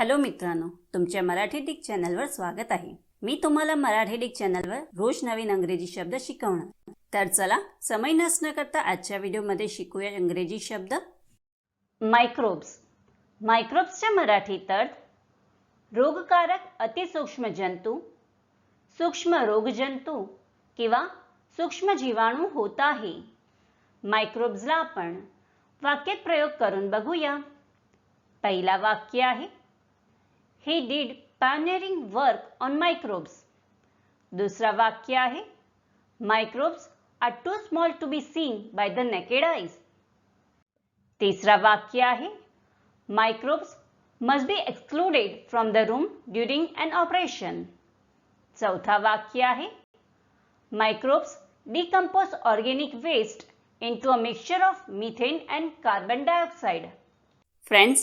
Hello मित्रांनो तुमच्या मराठी डिक चॅनलवर स्वागत आहे. मी तुम्हाला मराठी डिक चॅनलवर रोज नवीन अंग्रेजी शब्द शिकवणार. तर चला समय नसणं करता आजच्या व्हिडिओमध्ये शिकूया इंग्रजी शब्द. मायक्रोब्स मायक्रोब्सच्या मराठीत अर्थ रोगकारक अतिसूक्ष्म जंतू सूक्ष्म रोगजंतू किंवा सूक्ष्म जीवाणू होत आहे. मायक्रोब्सला आपण वाक्यात प्रयोग करून बघूया. पहिला वाक्य आहे he did pioneering work on microbes दुसरा वाक्य आहे microbes are too small to be seen by the naked eyes तिसरा वाक्य आहे microbes must be excluded from the room during an operation चौथा वाक्य आहे microbes decompose organic waste into a mixture of methane and carbon dioxide. Friends